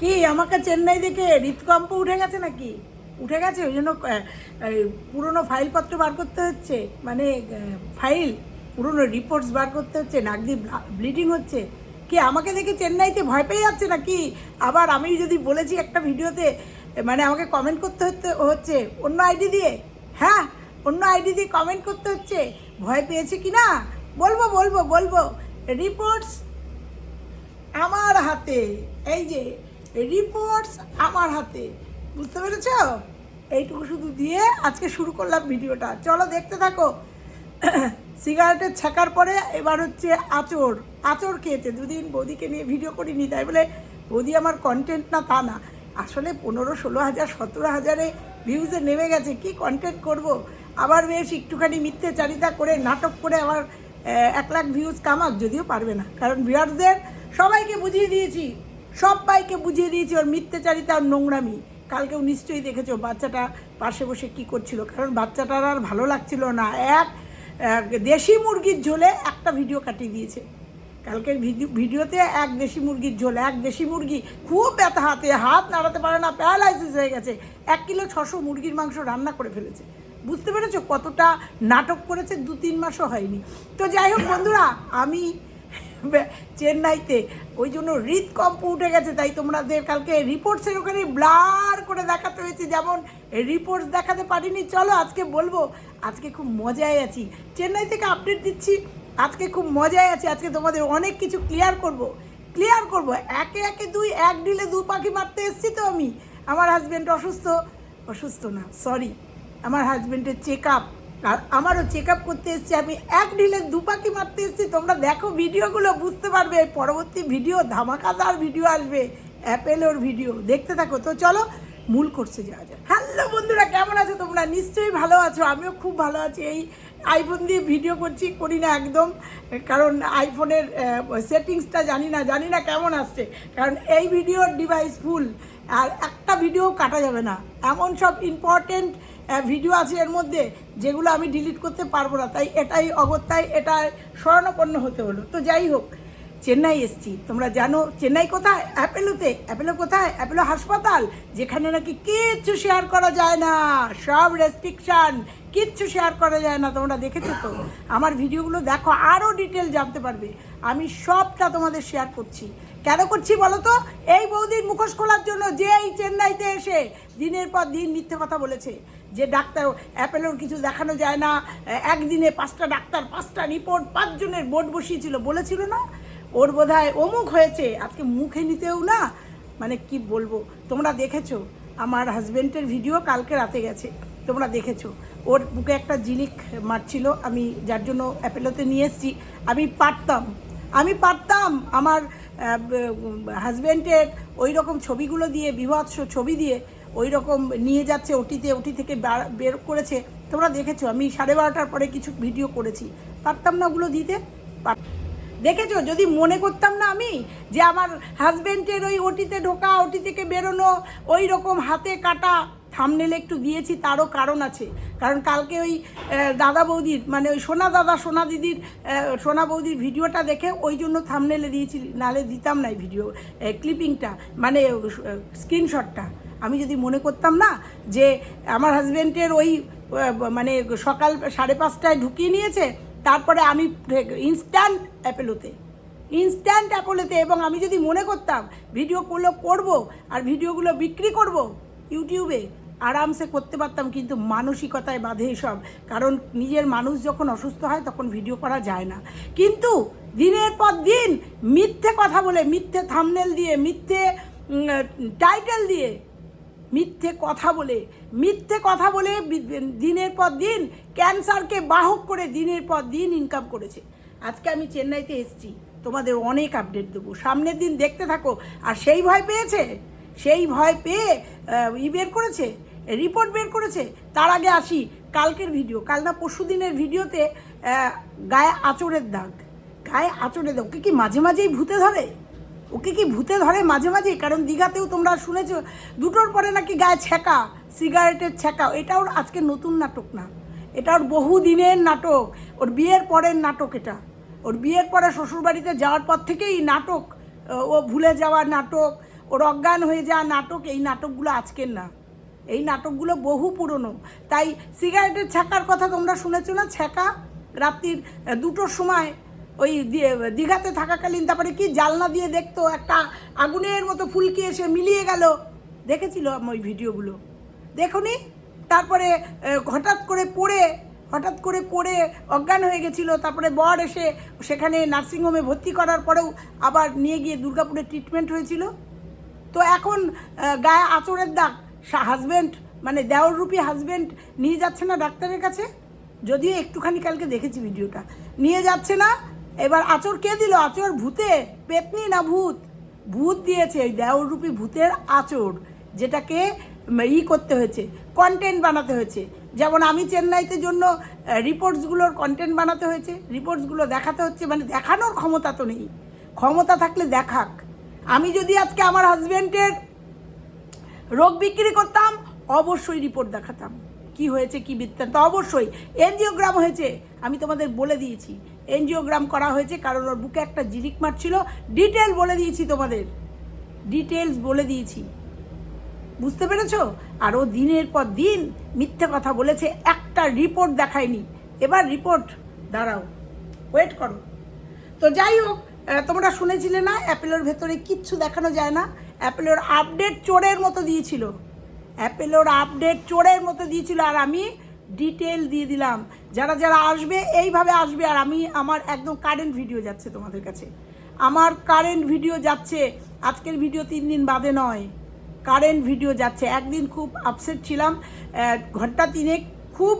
কি, আমাকে চেন্নাই থেকে হৃদকম্প উঠে গেছে নাকি? উঠে গেছে, ওই জন্য পুরনো ফাইলপত্র বার করতে হচ্ছে মানে ফাইল, পুরনো রিপোর্টস বার করতে হচ্ছে, নাক দিয়ে ব্লিডিং হচ্ছে। কি, আমাকে দেখে চেন্নাইতে ভয় পেয়ে যাচ্ছে নাকি? আবার আমি যদি বলেছি একটা ভিডিওতে মানে আমাকে কমেন্ট করতে হচ্ছে, অন্য আইডি দিয়ে? হ্যাঁ অন্য আইডি দিয়ে কমেন্ট করতে হচ্ছে। ভয় পেয়েছে কি না? বলব বলব বলব। রিপোর্টস আমার হাতে। এই যে রিপোর্টস আমার হাতে। বুঝতে পেরেছ? এইটুকু শুধু দিয়ে আজকে শুরু করলাম ভিডিওটা। চলো দেখতে থাকো। সিগারেটের ছাকার পরে এবার হচ্ছে আচর আচর খেয়েছে। দুদিন বৌদিকে নিয়ে ভিডিও করিনি, তাই বলে বৌদি আমার কন্টেন্ট না, তা না। আসলে পনেরো, ষোলো হাজার, সতেরো হাজারে ভিউজে নেমে গেছে। কি কন্টেন্ট করব? আবার বেশ একটুখানি মিথ্যে চারিতা করে, নাটক করে আবার এক লাখ ভিউজ কামাক, যদিও পারবে না। কারণ ভিউয়ার্সদের সবাইকে বুঝিয়ে দিয়েছি। সবাইকে বুঝিয়ে দিয়েছি ওর মিথ্যাচারিতা আর নোংরামি। কালকেও নিশ্চয়ই দেখেছ বাচ্চাটা পাশে বসে কি করছিল, কারণ বাচ্চাটার আর ভালো লাগছিল না। এক দেশি মুরগির ঝোলে একটা ভিডিও কাটিয়ে দিয়েছে। কালকের ভিডিও, ভিডিওতে এক দেশি মুরগির ঝোল, এক দেশি মুরগি খুব ব্যথা হাতে, হাত নাড়াতে পারে না প্যারালাইসিস হয়ে গেছে। এক কিলো ছশো মুরগির মাংস রান্না করে ফেলেছে। বুঝতে পেরেছ কতটা নাটক করেছে? দু তিন মাসও হয়নি। তো যাই হোক বন্ধুরা, আমি চেন্নাইতে। ওই জন্য হৃদকম্প উঠে গেছে, তাই তোমাদের কালকে রিপোর্টসের ওখানে ব্লার করে দেখাতে হয়েছে। যেমন রিপোর্টস দেখাতে পারিনি, চলো আজকে বলব, আজকে খুব মজায় আছি। চেন্নাই থেকে আপডেট দিচ্ছি, আজকে খুব মজায় আছি। আজকে তোমাদের অনেক কিছু ক্লিয়ার করব ক্লিয়ার করব। একে একে দুই, এক ডিলে দু পাখি মারতে এসেছি তো আমি। আমার হাজব্যান্ড অসুস্থ অসুস্থ না সরি আমার হাজব্যান্ডের চেক আপ আর আমারও চেক আপ করতে এসেছি, আমি এক ঢিলে দুপাকি মারতে এসেছি। তোমরা দেখো ভিডিওগুলো, বুঝতে পারবে। পরবর্তী ভিডিও ধামাকাদার ভিডিও আসবে। অ্যাপেলোর ভিডিও দেখতে থাকো। তো চলো, মূল কোর্সে যাওয়া যায় হ্যালো বন্ধুরা, কেমন আছো তোমরা? নিশ্চয়ই ভালো আছো। আমিও খুব ভালো আছি। এই আইফোন দিয়ে ভিডিও করছি, করি না একদম। কারণ আইফোনের সেটিংসটা জানি না। জানি না কেমন আসছে। কারণ এই ভিডিওর ডিভাইস ফুল আর একটা ভিডিও কাটা যাবে না। এমন সব ইম্পর্টেন্ট ভিডিও আছে এর মধ্যে যেগুলো আমি ডিলিট করতে পারব না। তাই এটাই অগত্যায় এটা স্মরণাপন্ন হতে হলো। তো যাই হোক, চেন্নাই এসছি। তোমরা জানো চেন্নাই কোথায়? অ্যাপেলোতে। অ্যাপেলো কোথায়? অ্যাপেলো হাসপাতাল, যেখানে নাকি কিচ্ছু শেয়ার করা যায় না। সব রেস্ট্রিকশান কিচ্ছু শেয়ার করা যায় না। তোমরা দেখেছ তো? আমার ভিডিওগুলো দেখো আরও ডিটেল জানতে পারবে। আমি সবটা তোমাদের শেয়ার করছি। কেন করছি বলো তো? এই বৌদির মুখোশ খোলার জন্য যে এই চেন্নাইতে এসে দিনের পর দিন মিথ্যে কথা বলেছে। যে ডাক্তার অ্যাপেলোর কিছু দেখানো যায় না, একদিনে পাঁচটা ডাক্তার, পাঁচটা রিপোর্ট, পাঁচজনের বোর্ড বসিয়েছিল, বলেছিল না? ওর বোধ হয় অমুক হয়েছে, আজকে মুখে নিতেও না? মানে কি বলব? তোমরা দেখেছ? আমার হাজব্যান্ডের ভিডিও কালকে রাতে গেছে। তোমরা দেখেছ? ওর বুকে একটা জিলিক মারছিল, আমি যার জন্য অ্যাপেলোতে নিয়ে এসেছি। আমি পারতাম আমি পারতাম আমার হাজব্যান্ডের ওই রকম ছবিগুলো দিয়ে, বিভৎস ছবি দিয়ে ওই রকম নিয়ে যাচ্ছে ওটিতে, ওটি থেকে বার- করেছে। তোমরা দেখেছ, আমি সাড়ে বারোটার পরে কিছু ভিডিও করেছি। পারতাম না ওগুলো দিতে? দেখেছ? যদি মনে করতাম না আমি যে আমার হাজব্যান্ডের ওই ওটিতে ঢোকা, ওটি থেকে বেরোনো, ওই রকম হাতে কাটা থামনেলে একটু দিয়েছি, তারও কারণ আছে। কারণ কালকে ওই দাদা বৌদির মানে ওই সোনা দাদা, সোনা দিদির সোনা বৌদির ভিডিওটা দেখে ওই জন্য থামনেলে দিয়েছি, নালে দিতাম না ভিডিও ক্লিপিংটা মানে স্ক্রিনশটটা আমি যদি মনে করতাম না যে আমার হাজব্যান্ডের ওই মানে সকাল সাড়ে পাঁচটায় ঢুকিয়ে নিয়েছে, তারপরে আমি ইনস্ট্যান্ট অ্যাপেলোতে ইনস্ট্যান্ট অ্যাপোলোতে এবং আমি যদি মনে করতাম ভিডিওগুলো করব আর ভিডিওগুলো বিক্রি করব ইউটিউবে, আরামসে করতে পারতাম কিন্তু মানসিকতায় বাধে এসব। কারণ নিজের মানুষ যখন অসুস্থ হয় তখন ভিডিও করা যায় না। কিন্তু দিনের পর দিন মিথ্যে কথা বলে, মিথ্যে থামনেল দিয়ে, মিথ্যে টাইটেল দিয়ে মিথ্যে কথা বলে, মিথ্যে কথা বলে দিনের পর দিন ক্যান্সারকে বাহক করে দিনের পর দিন ইনকাম করেছে। আজকে আমি চেন্নাইতে এসেছি, তোমাদের অনেক আপডেট দেবো। সামনের দিন দেখতে থাকো। আর সেই ভয় পেয়েছে? সেই ভয় পেয়ে ই বের করেছে? রিপোর্ট বের করেছে? তার আগে আসি কালকের ভিডিও কাল না পরশু দিনের ভিডিওতে গায়ে আঁচড়ের দাগ। গায়ে আঁচড়ে দাগ। ওকে কি মাঝে মাঝেই ভূতে ধরে? ওকে কি ভূতে ধরে মাঝে মাঝে? কারণ দীঘাতেও তোমরা শুনেছো, দুটোর পরে নাকি গায়ে ছ্যাঁকা, সিগারেটের ছ্যাঁকা। এটা ওর আজকে নতুন নাটক না। এটা ওর বহু দিনের নাটক। ওর বিয়ের পরের নাটক এটা। ওর বিয়ের পরে শ্বশুরবাড়িতে যাওয়ার পর থেকেই নাটক, ও ভুলে যাওয়া নাটক, ওর অজ্ঞান হয়ে যাওয়া নাটক, এই নাটকগুলো আজকের না। এই নাটকগুলো বহু পুরনো। তাই সিগারেটের ছ্যাঁকার কথা তোমরা শুনেছো না? ছ্যাঁকা রাত্রির দুটোর সময় ওই দীঘাতে থাকাকালীন তারপরে কি জালনা দিয়ে দেখতো, একটা আগুনের মতো ফুলকি এসে মিলিয়ে গেল। দেখেছিল ওই ভিডিওগুলো? দেখুনি? তারপরে হঠাৎ করে পড়ে, হঠাৎ করে পড়ে অজ্ঞান হয়ে গেছিল। তারপরে বর এসে সেখানে নার্সিংহোমে ভর্তি করার পরেও আবার নিয়ে গিয়ে দুর্গাপুরে ট্রিটমেন্ট হয়েছিল। তো এখন গায়ে আঁচড়ের দাগ। হাজব্যান্ড মানে দেওররূপী হাজব্যান্ড নিয়ে যাচ্ছে না ডাক্তারের কাছে? যদিও একটুখানি কালকে দেখেছি ভিডিওটা নিয়ে যাচ্ছে না এবার আচর কে দিল? আচর ভূতে পেতনি না ভূত? ভূত দিয়েছে ওই দেওররূপী ভূতের আচর যেটাকে ই করতে হয়েছে কন্টেন্ট বানাতে হয়েছে। যেমন আমি চেন্নাইতে জন্য রিপোর্টসগুলোর কন্টেন্ট বানাতে হয়েছে রিপোর্টসগুলো দেখাতে হচ্ছে মানে দেখানোর ক্ষমতা তো নেই। ক্ষমতা থাকলে দেখাক। আমি যদি আজকে আমার হাজব্যান্ডের রোগ বিক্রি করতাম, অবশ্যই রিপোর্ট দেখাতাম। কি হয়েছে, কি বৃত্তান্ত অবশ্যই এনজিওগ্রাম হয়েছে। আমি তোমাদের বলে দিয়েছি। এনজিওগ্রাম করা হয়েছে, কারণ ওর বুকে একটা জিরিক মারছিল। ডিটেল বলে দিয়েছি তোমাদের। ডিটেলস বলে দিয়েছি। বুঝতে পেরেছ? আর ও দিনের পর দিন মিথ্যে কথা বলেছে, একটা রিপোর্ট দেখায়নি। এবার রিপোর্ট দাঁড়াও ওয়েট করো। তো যাই হোক তোমরা শুনেছিলে না, অ্যাপেলোর ভেতরে কিচ্ছু দেখানো যায় না। অ্যাপেলোর আপডেট চোরের মতো দিয়েছিল। অ্যাপেলোর আপডেট চোরের মতো দিয়েছিল। আর আমি ডিটেল দিয়ে দিলাম। যারা যারা আসবে, এইভাবে আসবে আর আমি আমার একদম কারেন্ট ভিডিও যাচ্ছে তোমাদের কাছে। আমার কারেন্ট ভিডিও যাচ্ছে, আজকের ভিডিও তিন দিন বাদে নয়। কারেন্ট ভিডিও যাচ্ছে। একদিন খুব আপসেট ছিলাম ঘণ্টা তিনেক খুব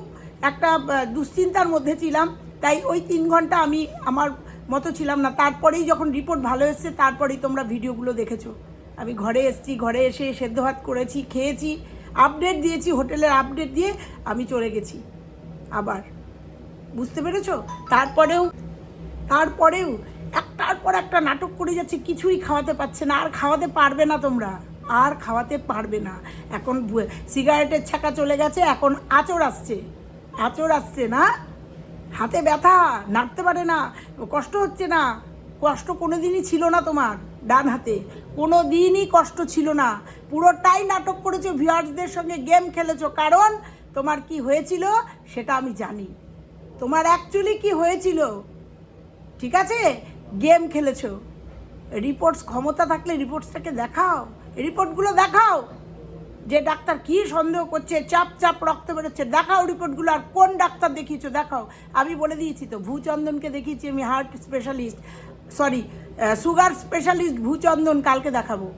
একটা দুশ্চিন্তার মধ্যে ছিলাম। তাই ওই তিন ঘণ্টা আমি আমার মতো ছিলাম না। তারপরেই যখন রিপোর্ট ভালো এসছে, তারপরেই তোমরা ভিডিওগুলো দেখেছ। আমি ঘরে এসেছি, ঘরে এসে সেদ্ধ ভাত করেছি, খেয়েছি। আপডেট দিয়েছি, হোটেলের আপডেট দিয়ে আমি চলে গেছি। আবার। বুঝতে পেরেছ? তারপরেও তারপরেও, একটার পর একটা নাটক করে যাচ্ছে, কিছুই খাওয়াতে পারছে না, আর খাওয়াতে পারবে না তোমরা। আর খাওয়াতে পারবে না। এখন সিগারেটের ছাকা চলে গেছে, এখন আচর আসছে। আচর আসছে না? হাতে ব্যথা, নাড়তে পারে না, কষ্ট হচ্ছে না। কষ্ট কোনো দিনই ছিল না তোমার। ডান হাতে। কোনো দিনই কষ্ট ছিল না। পুরোটাই নাটক করেছ ভিউয়ার্সদের সঙ্গে, গেম খেলেছো। কারণ তোমার কি হয়েছিল সেটা আমি জানি। তোমার অ্যাকচুয়ালি কি হয়েছিল? ঠিক আছে? গেম খেলেছো। রিপোর্টস ক্ষমতা থাকলে রিপোর্টসটাকে দেখাও। রিপোর্টগুলো দেখাও। যে ডাক্তার কি সন্দেহ করছে, চাপ চাপ রক্ত বেরোচ্ছে, দেখাও রিপোর্টগুলো আর কোন ডাক্তার দেখিয়েছো? দেখাও। আমি বলে দিয়েছি তো, ভূচন্দনকে দেখিয়েছি আমি heart specialist sorry sugar specialist Bhuchandan কালকে দেখাবো।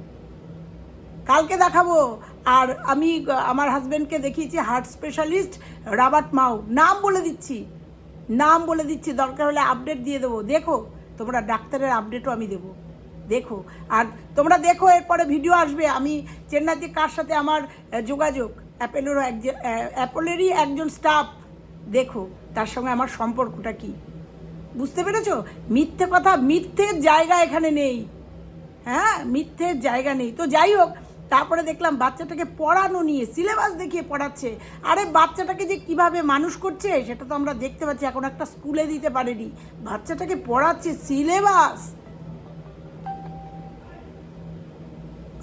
কালকে দেখাবো। আর আমি, আমার হাজব্যান্ডকে দেখিয়েছি হার্ট স্পেশালিস্ট রাবার্ট মাউ। নাম বলে দিচ্ছি। নাম বলে দিচ্ছি। দরকার হলে আপডেট দিয়ে দেবো। দেখো, তোমরা ডাক্তারের আপডেটও আমি দেবো। দেখো। আর তোমরা দেখো, এরপরে ভিডিও আসবে। আমি চেন্নাইতে কার সাথে আমার যোগাযোগ? অ্যাপেলেরও একজন অ্যাপেলেরই একজন স্টাফ। দেখো, তার সঙ্গে আমার সম্পর্কটা কি? বুঝতে পেরেছ? মিথ্যে কথা মিথ্যের জায়গা এখানে নেই। হ্যাঁ মিথ্যের জায়গা নেই। তো যাই হোক, তারপরে দেখলাম বাচ্চাটাকে পড়ানো নিয়ে, সিলেবাস দেখিয়ে পড়াচ্ছে। আরে বাচ্চাটাকে যে কীভাবে মানুষ করছে, সেটা তো আমরা দেখতে পাচ্ছি, এখন একটা স্কুলে দিতে পারেনি। বাচ্চাটাকে পড়াচ্ছে সিলেবাস।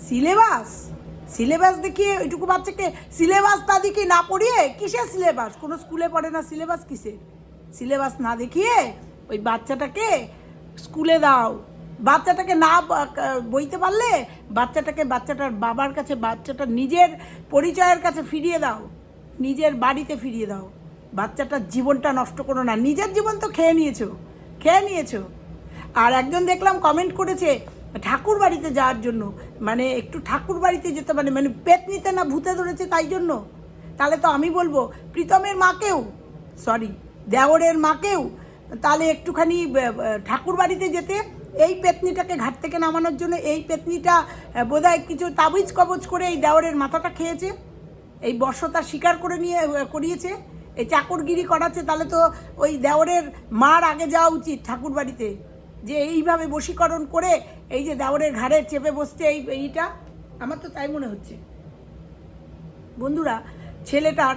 সিলেবাস? সিলেবাস দেখিয়ে ওইটুকু বাচ্চাকে সিলেবাস না দেখিয়ে না পড়িয়ে কিসের সিলেবাস? কোনো স্কুলে পড়ে না সিলেবাস কিসের? সিলেবাস না দেখিয়ে ওই বাচ্চাটাকে স্কুলে দাও। বাচ্চাটাকে না বইতে পারলে বাচ্চাটাকে বাচ্চাটার বাবার কাছে বাচ্চাটার নিজের পরিচয়ের কাছে ফিরিয়ে দাও। নিজের বাড়িতে ফিরিয়ে দাও। বাচ্চাটার জীবনটা নষ্ট করো না। নিজের জীবন তো খেয়ে নিয়েছো খেয়ে নিয়েছো। আর একজন দেখলাম কমেন্ট করেছে, ঠাকুর বাড়িতে যাওয়ার জন্য। মানে একটু ঠাকুর বাড়িতে যেতে মানে মানে পেট নিতে না ভূতে ধরেছে তাই জন্য। তাহলে তো আমি বলব, প্রীতমের মাকেও সরি দেওরের মাকেও তাহলে একটুখানি ঠাকুর বাড়িতে যেতে, এই পেতনিটাকে ঘাট থেকে নামানোর জন্য এই পেতনিটা বোধ হয় কিছু তাবিজ কবজ করে এই দেওরের মাথাটা খেয়েছে। এই বর্ষতা স্বীকার করে নিয়ে করিয়েছে। এই চাকরগিরি করাচ্ছে, তাহলে তো ওই দেওরের মার আগে যাওয়া উচিত ঠাকুর বাড়িতে যে এইভাবে বশীকরণ করে এই যে দেওরের ঘাড়ে চেপে বসছে এই এইটা, আমার তো তাই মনে হচ্ছে। বন্ধুরা, ছেলেটার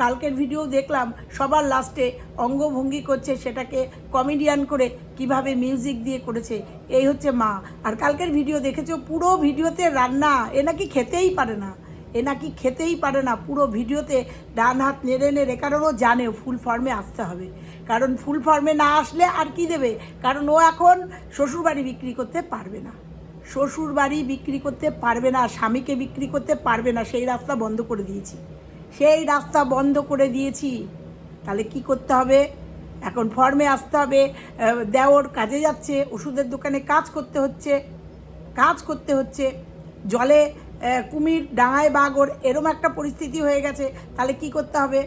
কালকের ভিডিও দেখলাম, সবার লাস্টে অঙ্গভঙ্গি করছে, সেটাকে কমেডিয়ান করে কীভাবে মিউজিক দিয়ে করেছে, এই হচ্ছে মা। আর কালকের ভিডিও দেখেছ, পুরো ভিডিওতে রান্না, এ নাকি খেতেই পারে না। এ নাকি খেতেই পারে না, পুরো ভিডিওতে ডান হাত নেড়ে নেড়ে, কারণ ও জানে ফুল ফর্মে আসতে হবে। কারণ ফুল ফর্মে না আসলে আর কি দেবে? কারণ ও এখন শ্বশুরবাড়ি বিক্রি করতে পারবে না। শ্বশুর বাড়ি বিক্রি করতে পারবে না, স্বামীকে বিক্রি করতে পারবে না, সেই রাস্তা বন্ধ করে দিয়েছি। সেই রাস্তা বন্ধ করে দিয়েছি। তাহলে কি করতে হবে? এখন ফর্মে আসতে হবে। দেওর কাজে যাচ্ছে, ওষুধের দোকানে কাজ করতে হচ্ছে, কাজ করতে হচ্ছে। জলে কুমির, ডাঙায় বাগর, এরম একটা পরিস্থিতি হয়ে গেছে। তাহলে কি করতে হবে?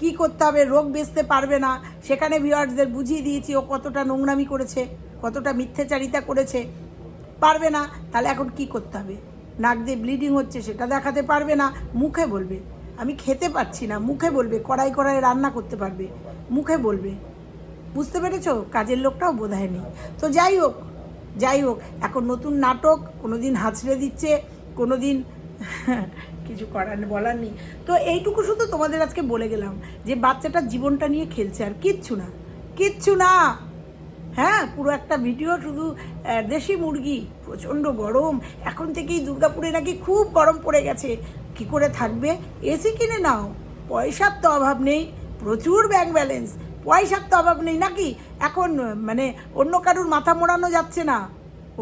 কি করতে হবে? রোগ বেচতে পারবে না। সেখানে ভিউয়ার্সদের বুঝিয়ে দিয়েছি, ও কতটা নোংরামি করেছে, কতটা মিথ্যাচারিতা করেছে। পারবে না। তাহলে এখন কি করতে হবে? নাক দিয়ে ব্লিডিং হচ্ছে, সেটা দেখাতে পারবে না। মুখে বলবে। আমি খেতে পারছি না। মুখে বলবে, কড়াই কড়াই রান্না করতে পারবে। মুখে বলবে। বুঝতে পেরেছ? কাজের লোকটাও বোধ নেই। তো যাই হোক যাই হোক, এখন নতুন নাটক কোনো দিন হাঁচড়ে দিচ্ছে কোনো দিন কিছু করার বলার নেই। তো এইটুকু শুধু তোমাদের আজকে বলে গেলাম যে বাচ্চাটার জীবনটা নিয়ে খেলছে আর কিচ্ছু না। কিচ্ছু না! হ্যাঁ পুরো একটা ভিডিও শুধু দেশি মুরগি, প্রচণ্ড গরম। এখন থেকেই দুর্গাপুরে নাকি খুব গরম পড়ে গেছে। কি করে থাকবে? এসি কিনে নাও। পয়সার তো অভাব নেই। প্রচুর ব্যাংক ব্যালেন্স পয়সার তো অভাব নেই নাকি? এখন মানে অন্য কারুর মাথা মোড়ানো যাচ্ছে না।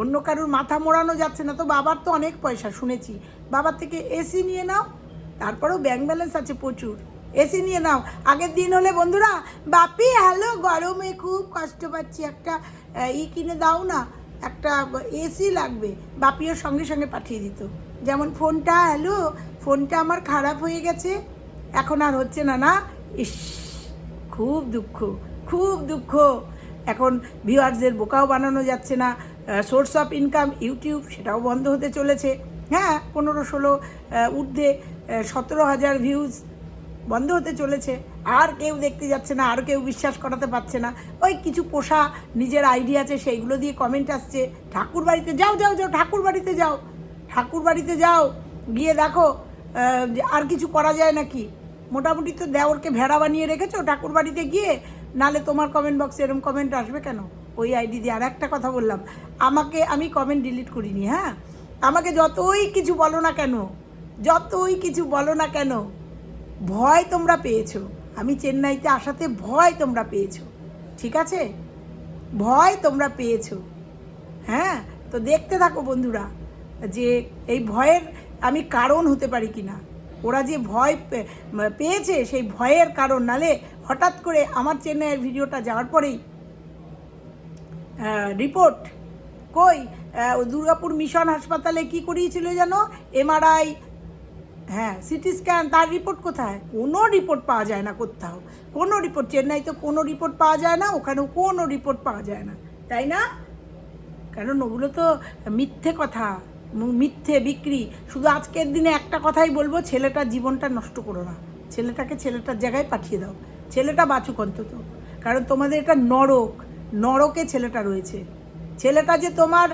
অন্য কারুর মাথা মোড়ানো যাচ্ছে না। তো বাবার তো অনেক পয়সা, শুনেছি। বাবার থেকে এসি নিয়ে নাও। তারপরেও ব্যাংক ব্যালেন্স আছে প্রচুর। এসি নিয়ে নাও। আগের দিন হলে বন্ধুরা, বাপি হ্যালো গরমে খুব কষ্ট পাচ্ছি। একটা ই কিনে দাও না। একটা এসি লাগবে। বাপিও সঙ্গে সঙ্গে পাঠিয়ে দিত। যেমন ফোনটা হ্যালো ফোনটা আমার খারাপ হয়ে গেছে। এখন আর হচ্ছে না না? ইস, খুব দুঃখ খুব দুঃখ। এখন ভিউয়ার্সদের বোকাও বানানো যাচ্ছে না। সোর্স অফ ইনকাম ইউটিউব সেটাও বন্ধ হতে চলেছে। হ্যাঁ পনেরো ষোলো ঊর্ধ্বে সতেরো হাজার ভিউজ বন্ধ হতে চলেছে। আর কেউ দেখতে যাচ্ছে না, আর কেউ বিশ্বাস করাতে পারছে না। ওই কিছু পোষা নিজের আইডিয়া আছে, সেইগুলো দিয়ে কমেন্ট আসছে। ঠাকুর বাড়িতে যাও যাও যাও ঠাকুর বাড়িতে যাও। ঠাকুর বাড়িতে যাও, গিয়ে দেখো। আর কিছু করা যায় নাকি? মোটামুটি তো দেওরকে ভেড়া বানিয়ে রেখেছো ঠাকুর বাড়িতে গিয়ে? নালে তোমার কমেন্ট বক্সে এরকম কমেন্ট আসবে কেন? ওই আইডি দিয়ে আর একটা কথা বললাম। আমাকে আমি কমেন্ট ডিলিট করিনি হ্যাঁ? আমাকে যতই কিছু বলো না কেন, যতই কিছু বলো না কেন, ভয় তোমরা পেয়েছ। আমি চেন্নাইতে আসাতে ভয় তোমরা পেয়েছ, ঠিক আছে? ভয় তোমরা পেয়েছ হ্যাঁ? তো দেখতে থাকো বন্ধুরা, যে এই ভয়ের আমি কারণ হতে পারি কি না ওরা যে ভয় পেয়েছে সেই ভয়ের কারণ নালে হঠাৎ করে আমার চেন্নাইয়ের ভিডিওটা যাওয়ার পরেই রিপোর্ট কই দুর্গাপুর মিশন হাসপাতালে কি করিয়েছিল যেন এমআরআই হ্যাঁ সিটি স্ক্যান, তার রিপোর্ট কোথায়? কোনো রিপোর্ট পাওয়া যায় না কোথাও। কোনো রিপোর্ট, চেন্নাইতে কোনো রিপোর্ট পাওয়া যায় না, ওখানেও কোনো রিপোর্ট পাওয়া যায় না। তাই না? কারণ ওগুলো তো মিথ্যে কথা। মিথ্যে, বিক্রি। শুধু আজকের দিনে একটা কথাই বলব ছেলেটার জীবনটা নষ্ট করো না। ছেলেটাকে ছেলেটার জায়গায় পাঠিয়ে দাও। ছেলেটা বাঁচুক অন্তত। কারণ তোমাদের এটা নরক। নরকে ছেলেটা রয়েছে। ছেলেটা যে তোমার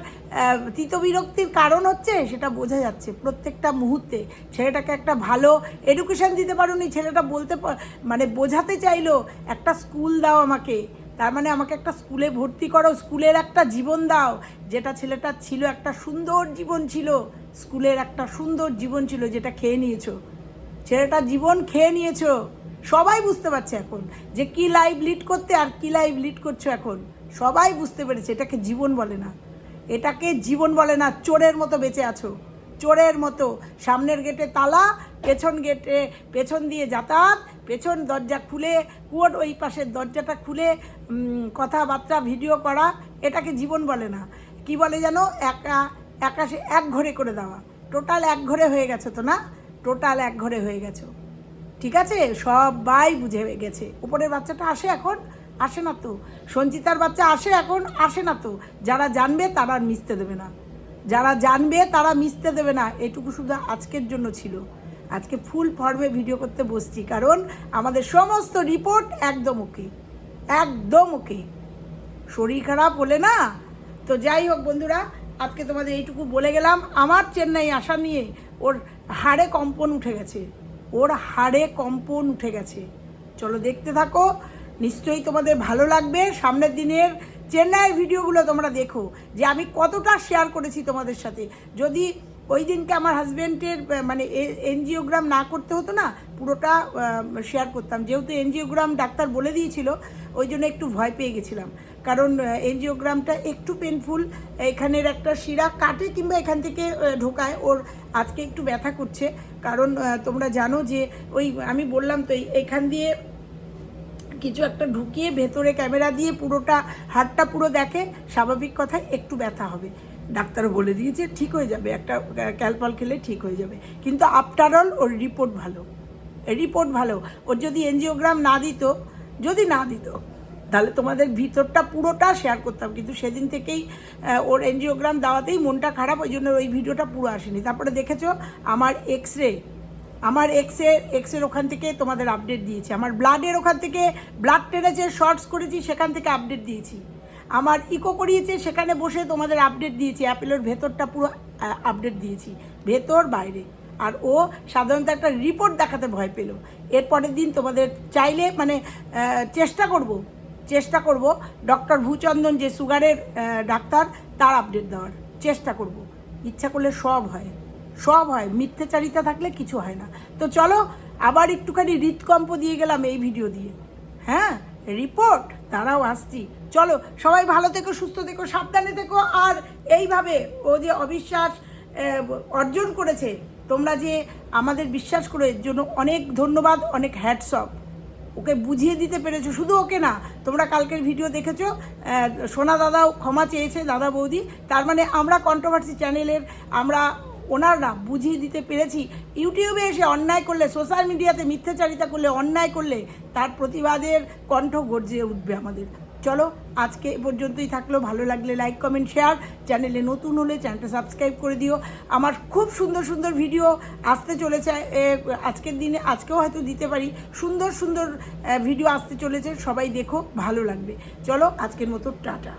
তিতবিরক্তির কারণ হচ্ছে, সেটা বোঝা যাচ্ছে প্রত্যেকটা মুহূর্তে। ছেলেটাকে একটা ভালো এডুকেশন দিতে পারো নি ছেলেটা বলতে মানে বোঝাতে চাইলো, একটা স্কুল দাও আমাকে। তার মানে আমাকে একটা স্কুলে ভর্তি করো, স্কুলের একটা জীবন দাও। যেটা ছেলেটার ছিল একটা সুন্দর জীবন ছিল, স্কুলের একটা সুন্দর জীবন ছিল যেটা খেয়ে নিয়েছো। ছেলেটা জীবন খেয়ে নিয়েছো। সবাই বুঝতে পারছে এখন যে কি লাইভ লিড করতে আর কি লাইভ লিড করছ এখন। সবাই বুঝতে পেরেছে, এটাকে জীবন বলে না। এটাকে জীবন বলে না, চোরের মতো বেঁচে আছো। চোরের মতো, সামনের গেটে তালা, পেছন গেটে পেছন দিয়ে যাতায়াত পেছন দরজা খুলে, কুয়োর ওই পাশের দরজাটা খুলে কথাবার্তা ভিডিও করা, এটাকে জীবন বলে না। কি বলে যেন একা একাশে এক ঘরে করে দেওয়া। টোটাল এক ঘরে হয়ে গেছে তো না? টোটাল এক ঘরে হয়ে গেছো। ঠিক আছে? সবাই বুঝে গেছে। উপরের বাচ্চাটা আসে এখন? আসে না তো। সঞ্চিতার বাচ্চা আসে এখন? আসে না তো। যারা জানবে তারা আর মিশতে দেবে না। যারা জানবে তারা মিশতে দেবে না। এটুকু শুধু আজকের জন্য ছিল। আজকে ফুল ফর্মে ভিডিও করতে বসছি, কারণ আমাদের সমস্ত রিপোর্ট একদম ওকে একদম ওকে শরীর খারাপ হলে না? তো যাই হোক বন্ধুরা, আজকে তোমাদের এইটুকু বলে গেলাম, আমার চেন্নাই আসা নিয়ে ওর হাড়ে কম্পন উঠে গেছে, ওর হাড়ে কম্পন উঠে গেছে। চলো দেখতে থাকো, নিশ্চয়ই তোমাদের ভালো লাগবে, সামনের দিনের চেন্নাইয়ের ভিডিওগুলো তোমরা দেখো, যে আমি কতটা শেয়ার করেছি তোমাদের সাথে। যদি ওই দিনকে আমার হাজব্যান্ডের মানে এনজিওগ্রাম না করতে হতো না, পুরোটা শেয়ার করতাম। যেহেতু এনজিওগ্রাম ডাক্তার বলে দিয়েছিল, ওই জন্য একটু ভয় পেয়ে গেছিলাম। কারণ এনজিওগ্রামটা একটু পেনফুল এখানের একটা শিরা কাটে কিংবা এখান থেকে ঢোকায়। ওর আজকে একটু ব্যথা করছে। কারণ তোমরা জানো যে ওই, আমি বললাম তো এখান দিয়ে কিছু একটা ঢুকিয়ে ভেতরে ক্যামেরা দিয়ে পুরোটা হাড়টা পুরো দেখে, স্বাভাবিক কথায় একটু ব্যথা হবে। ডাক্তার বলে দিয়েছে, ঠিক হয়ে যাবে। একটা ক্যালপল খেলে ঠিক হয়ে যাবে। কিন্তু আফটার অল ওর রিপোর্ট ভালো। রিপোর্ট ভালো। ওর যদি এনজিওগ্রাম না দিত, যদি না দিত, তাহলে তোমাদের ভিতরটা পুরোটা শেয়ার করতাম। কিন্তু সেদিন থেকেই ওর এনজিওগ্রাম দেওয়াতেই মনটা খারাপ, ওই জন্য ওই ভিডিওটা পুরো আসেনি। তারপরে দেখেছ, আমার এক্স রে আমার এক্সে এক্সের ওখান থেকে তোমাদের আপডেট দিয়েছি। আমার ব্লাডের ওখান থেকে ব্লাড টেনেছে শর্টস করেছি, সেখান থেকে আপডেট দিয়েছি। আমার ইকো করিয়েছে, সেখানে বসে তোমাদের আপডেট দিয়েছি। অ্যাপেলের ভেতরটা পুরো আপডেট দিয়েছি। ভেতর, বাইরে। আর ও সাধারণত একটা রিপোর্ট দেখাতে ভয় পেল। এরপরের দিন তোমাদের চাইলে মানে চেষ্টা করব চেষ্টা করব ডক্টর ভূচন্দন যে সুগারের ডাক্তার, তার আপডেট দেওয়ার। চেষ্টা করব। ইচ্ছা করলে সব হয়। সব হয়। মিথ্যাচারিতা থাকলে কিছু হয় না। তো চলো, আবার একটুখানি হৃদকম্প দিয়ে গেলাম এই ভিডিও দিয়ে। হ্যাঁ? রিপোর্ট তারাও আসছি। চলো, সবাই ভালো থেকো, সুস্থ থেকো, সাবধানে থেকো। আর এইভাবে ও যে অবিশ্বাস অর্জন করেছে, তোমরা যে আমাদের বিশ্বাস করে জন্য অনেক ধন্যবাদ, অনেক হ্যাটসঅপ ওকে বুঝিয়ে দিতে পেরেছ, শুধু ওকে না, তোমরা কালকের ভিডিও দেখেছ সোনা দাদাও ক্ষমা চেয়েছে, দাদা বৌদি। তার মানে আমরা কন্ট্রোভার্সি চ্যানেলের আমরা ওনারা বুঝিয়ে দিতে পেরেছি। ইউটিউবে এসে অন্যায় করলে, সোশ্যাল মিডিয়াতে মিথ্যাচারিতা করলে, অন্যায় করলে, তার প্রতিবাদের কণ্ঠ গর্জে উঠবে আমাদের। চলো, আজকে এ পর্যন্তই থাকল। ভালো লাগলে লাইক কমেন্ট শেয়ার চ্যানেলে নতুন হলে চ্যানেলটা সাবস্ক্রাইব করে দিও। আমার খুব সুন্দর সুন্দর ভিডিও আসতে চলেছে। আজকের দিনে, আজকেও হয়তো দিতে পারি। সুন্দর সুন্দর ভিডিও আসতে চলেছে। সবাই দেখো, ভালো লাগবে। চলো, আজকের মতো, টাটা।